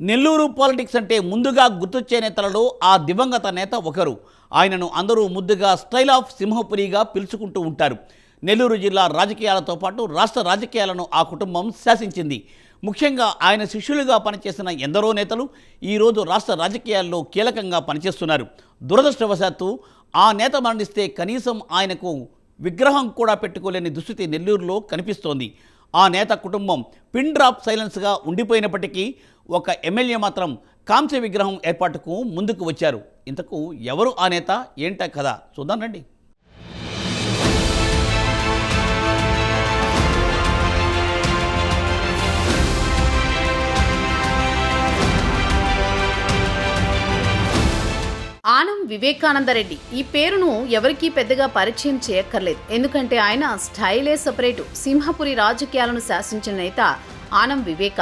Nellore politics అంటే ముందుగా గుర్తొచ్చే నేతలలో ఆ దివంగత నేత ఒకరు. ఆయనను అందరూ ముద్దుగా స్టైల్ ఆఫ్ సింహపురిగా పిలుచుకుంటూ ఉంటారు. నెల్లూరు జిల్లా రాజకీయాలతో పాటు రాష్ట్ర రాజకీయాలను ఆ కుటుంబం శాసించింది. ముఖ్యంగా ఆయన శిష్యులుగా పనిచేసిన ఎందరో నేతలు ఈరోజు రాష్ట్ర రాజకీయాల్లో కీలకంగా పనిచేస్తున్నారు. దురదృష్టవశాత్తు ఆ నేత మరణిస్తే కనీసం ఆయనకు విగ్రహం కూడా పెట్టుకోలేని దుస్థితి నెల్లూరులో కనిపిస్తోంది. ఆ నేత కుటుంబం పిన్ డ్రాప్ సైలెన్స్గా ఉండిపోయినప్పటికీ ఒక ఎమ్మెల్యే మాత్రం కాంస్య విగ్రహం ఏర్పాటుకు ముందుకు వచ్చారు. ఇంతకు ఎవరు ఆ నేత? ఏంట కథ? చూద్దాం రండి. వివేకానందరెడ్డి. ఈ పేరును ఎవరికీ పెద్దగా పరిచయం చేయక్కర్లేదు. ఎందుకంటే ఆయన స్టైలే సపరేటు. సింహపురి రాజకీయాలను శాసించిన నేత ఆనం వివేక.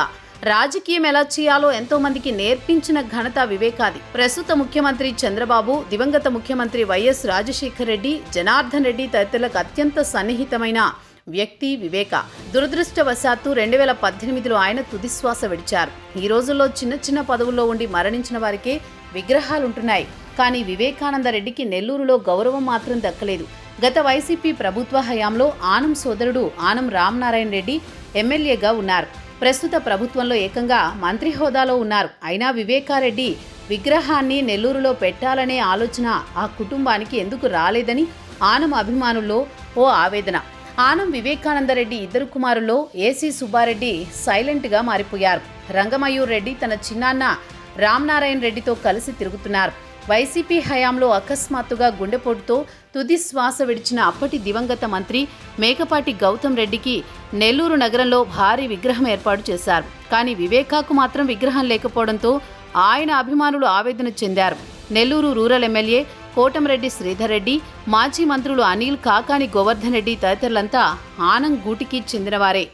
రాజకీయం ఎలా చేయాలో ఎంతో మందికి నేర్పించిన ఘనత వివేకాది. ప్రస్తుత ముఖ్యమంత్రి చంద్రబాబు దివంగత ముఖ్యమంత్రి వైఎస్ రాజశేఖర్ రెడ్డి జనార్దన్ రెడ్డి తదితరులకు అత్యంత సన్నిహితమైన వ్యక్తి వివేక. దురదృష్టవశాత్తు రెండు వేల పద్దెనిమిదిలో ఆయన తుదిశ్వాస విడిచారు. ఈ రోజుల్లో చిన్న చిన్న పదవుల్లో ఉండి మరణించిన వారికే విగ్రహాలుంటున్నాయి. కానీ వివేకానంద రెడ్డికి నెల్లూరులో గౌరవం మాత్రం దక్కలేదు. గత వైసీపీ ప్రభుత్వ హయాంలో ఆనం సోదరుడు ఆనం రామనారాయణ రెడ్డి ఎమ్మెల్యేగా ఉన్నారు. ప్రస్తుత ప్రభుత్వంలో ఏకంగా మంత్రి హోదాలో ఉన్నారు. అయినా వివేకారెడ్డి విగ్రహాన్ని నెల్లూరులో పెట్టాలనే ఆలోచన ఆ కుటుంబానికి ఎందుకు రాలేదని ఆనం అభిమానుల్లో ఓ ఆవేదన. ఆనం వివేకానందరెడ్డి ఇద్దరు కుమారుల్లో ఏసీ సుబ్బారెడ్డి సైలెంట్గా మారిపోయారు. రంగమయూర్ రెడ్డి తన చిన్నాన్న రామ్నారాయణ రెడ్డితో కలిసి తిరుగుతున్నారు. వైసీపీ హయాంలో అకస్మాత్తుగా గుండెపోటుతో తుది శ్వాస విడిచిన అప్పటి దివంగత మంత్రి మేకపాటి గౌతమ్ రెడ్డికి నెల్లూరు నగరంలో భారీ విగ్రహం ఏర్పాటు చేశారు. కానీ వివేకాకు మాత్రం విగ్రహం లేకపోవడంతో ఆయన అభిమానులు ఆవేదన చెందారు. నెల్లూరు రూరల్ ఎమ్మెల్యే కోటంరెడ్డి శ్రీధర్ రెడ్డి మాజీ మంత్రులు అనిల్ కాకాని గోవర్ధన్ రెడ్డి తదితరులంతా ఆనంగూటికి చెందినవారే.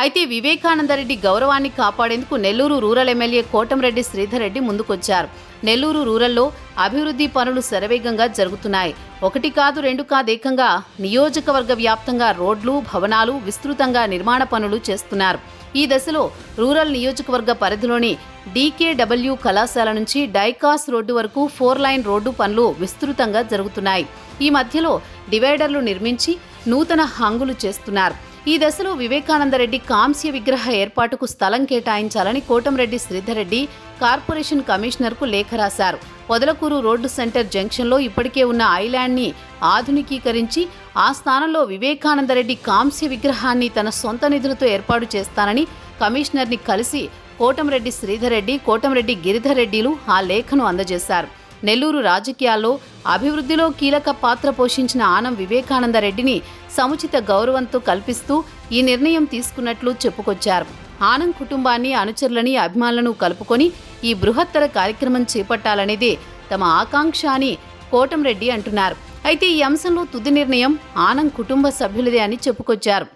అయితే వివేకానందరెడ్డి గౌరవాన్ని కాపాడేందుకు నెల్లూరు రూరల్ ఎమ్మెల్యే కోటంరెడ్డి శ్రీధర్ రెడ్డి ముందుకొచ్చారు. నెల్లూరు రూరల్లో అభివృద్ధి పనులు శరవేగంగా జరుగుతున్నాయి. ఒకటి కాదు రెండు కాదు ఏకంగా నియోజకవర్గ వ్యాప్తంగా రోడ్లు భవనాలు విస్తృతంగా నిర్మాణ పనులు చేస్తున్నారు. ఈ దశలో రూరల్ నియోజకవర్గ పరిధిలోని డీకేడబ్ల్యూ కళాశాల నుంచి డైకాస్ రోడ్డు వరకు ఫోర్ లైన్ రోడ్డు పనులు విస్తృతంగా జరుగుతున్నాయి. ఈ మధ్యలో డివైడర్లు నిర్మించి నూతన హంగులు చేస్తున్నారు. ఈ దశలో వివేకానందరెడ్డి కాంస్య విగ్రహ ఏర్పాటుకు స్థలం కేటాయించాలని కోటంరెడ్డి శ్రీధరెడ్డి కార్పొరేషన్ కమిషనర్కు లేఖ రాశారు. పొదలకూరు రోడ్డు సెంటర్ జంక్షన్లో ఇప్పటికే ఉన్న ఐలాండ్ని ఆధునికీకరించి ఆ స్థానంలో వివేకానందరెడ్డి కాంస్య విగ్రహాన్ని తన సొంత నిధులతో ఏర్పాటు చేస్తానని కమిషనర్ని కలిసి కోటంరెడ్డి శ్రీధరెడ్డి కోటంరెడ్డి గిరిధర్ రెడ్డిలు ఆ లేఖను అందజేశారు. నెల్లూరు రాజకీయాల్లో అభివృద్ధిలో కీలక పాత్ర పోషించిన ఆనం వివేకానందరెడ్డిని సముచిత గౌరవంతో కల్పిస్తూ ఈ నిర్ణయం తీసుకున్నట్లు చెప్పుకొచ్చారు. ఆనం కుటుంబాన్ని అనుచరులని అభిమానులను కలుపుకొని ఈ బృహత్తర కార్యక్రమం చేపట్టాలనేదే తమ ఆకాంక్ష అని కోటంరెడ్డి అంటున్నారు. అయితే ఈ అంశంలో తుది నిర్ణయం ఆనం కుటుంబ సభ్యులదే అని చెప్పుకొచ్చారు.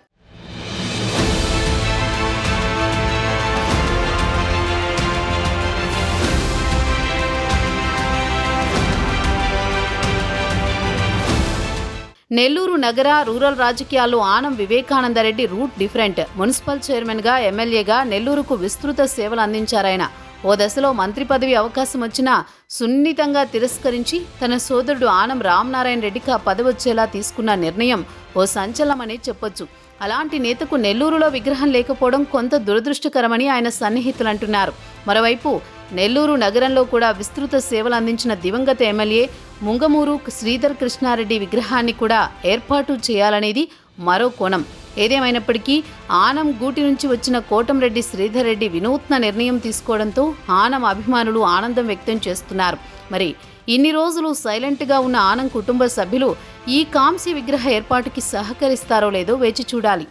నెల్లూరు నగర రూరల్ రాజకీయాల్లో Anam Vivekananda Reddy route different. Municipal చైర్మన్గా ఎమ్మెల్యేగా నెల్లూరుకు విస్తృత సేవలు అందించారాయన ఓ దశలో మంత్రి పదవి అవకాశం వచ్చినా సున్నితంగా తిరస్కరించి తన సోదరుడు ఆనం రామనారాయణ రెడ్డికి ఆ పదవి వచ్చేలా తీసుకున్న నిర్ణయం ఓ సంచలనమనే చెప్పొచ్చు. అలాంటి నేతకు నెల్లూరులో విగ్రహం లేకపోవడం కొంత దురదృష్టకరమని ఆయన సన్నిహితులు అంటున్నారు మరోవైపు నెల్లూరు నగరంలో కూడా విస్తృత సేవలు అందించిన దివంగత ఎమ్మెల్యే ముంగమూరు శ్రీధర్ కృష్ణారెడ్డి విగ్రహాన్ని కూడా ఏర్పాటు చేయాలనేది మరో కోణం. ఏదేమైనప్పటికీ ఆనం గూటి నుంచి వచ్చిన కోటంరెడ్డి శ్రీధర్ రెడ్డి వినూత్న నిర్ణయం తీసుకోవడంతో ఆనం అభిమానులు ఆనందం వ్యక్తం చేస్తున్నారు. మరి ఇన్ని రోజులు సైలెంట్గా ఉన్న ఆనం కుటుంబ సభ్యులు ఈ కాంస్య విగ్రహ ఏర్పాటుకి సహకరిస్తారో లేదో వేచి చూడాలి.